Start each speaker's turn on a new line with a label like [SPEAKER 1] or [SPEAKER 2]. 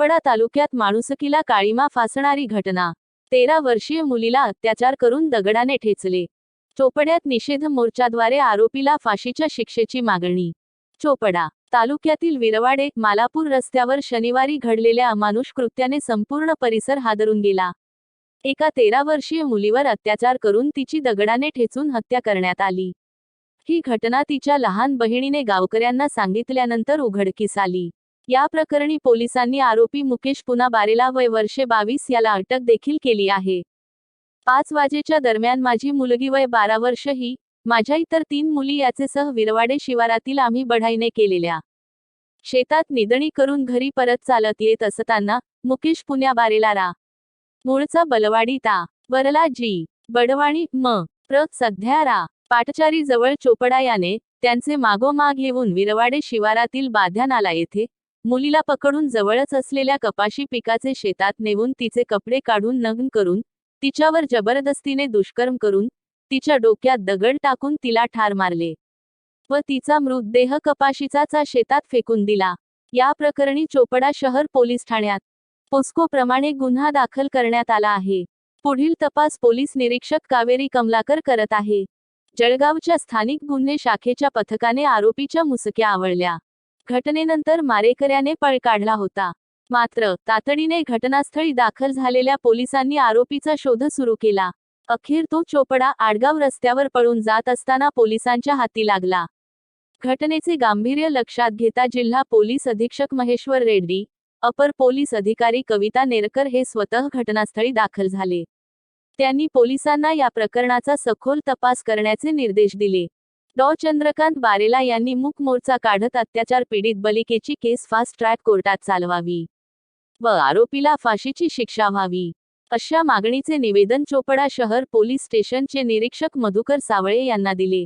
[SPEAKER 1] चोपडा तालुक्यात माणुसकीला काळीमा फासणारी घटना. तेरा वर्षीय मुलीला अत्याचार करून दगडाने ठेचले. चोपड्यात निषेध मोर्चाद्वारे आरोपीला फाशीच्या शिक्षेची मागणी. चोपडा तालुक्यातील विरवाडे मालापूर रस्त्यावर शनिवारी घडलेल्या अमानुष कृत्याने संपूर्ण परिसर हादरून गेला. एका तेरा वर्षीय मुलीवर अत्याचार करून तिची दगडाने ठेचून हत्या करण्यात आली. ही घटना तिच्या लहान बहिणीने गावकऱ्यांना सांगितल्यानंतर उघडकीस आली. या प्रकरणी पोलिसांनी आरोपी मुकेश पुना बारेला वय वर्षे बावीस याला अटक देखील केली आहे. पाच वाजेच्या दरम्यान माझी मुलगी वय बारा वर्ष ही माझ्या इतर तीन मुली याचे सह विरवाडे शिवारातील आम्ही बढाईने केलेल्या. शेतात निदणी करून घरी परत चालत येत असताना मुकेश पुण्या बारेला रा. मूळचा बलवाडी ता. वरला जी. बडवाणी म. प्र. सध्या रा. पाटचारी जवळ चोपडा याने त्यांचे मागोमाग येऊन विरवाडे शिवारातील बाध्यानाला येथे मुलीला पकडून जवळच असलेल्या कपाशी पिकाचे शेतात नेऊन तिचे कपडे काढून नग्न करून तिच्यावर जबरदस्तीने दुष्कर्म करून तिच्या डोक्यात दगड टाकून तिला ठार मारले. व तिचा मृतदेह कपाशीचाचा शेतात फेकून दिला. या प्रकरणी चोपडा शहर पोलीस ठाण्यात. पोस्को प्रमाणे गुन्हा दाखल करण्यात आला आहे. पुढील तपास पोलीस निरीक्षक कावेरी कमलाकर करत आहे. जळगावच्या स्थानिक गुन्हे शाखेच्या पथकाने आरोपीच्या मुसक्या आवळल्या. घटनेनंतर मारेकऱ्याने पळ काढला होता. मात्र तातडीने घटनास्थळी दाखल झालेल्या पोलिसांनी आरोपीचा शोध सुरू केला. अखेर तो चोपडा आडगाव रस्त्यावर पळून जात असताना पोलिसांच्या हाती लागला. घटनेचे गांभीर्य लक्षात घेता जिल्हा पोलीस अधीक्षक महेश्वर रेड्डी अपर पोलीस अधिकारी कविता नेरकर हे स्वतः घटनास्थळी दाखल झाले. त्यांनी पोलिसांना या प्रकरणाचा सखोल तपास करण्याचे निर्देश दिले. डॉ. चंद्रकांत बारेला यांनी मूक मोर्चा काढत अत्याचार पीडित बलिकेची केस फास्ट ट्रॅक कोर्टात चालवावी व आरोपीला फाशीची शिक्षा व्हावी. अशा मागणीचे निवेदन चोपडा शहर पोलीस स्टेशनचे निरीक्षक मधुकर सावळे यांना दिले.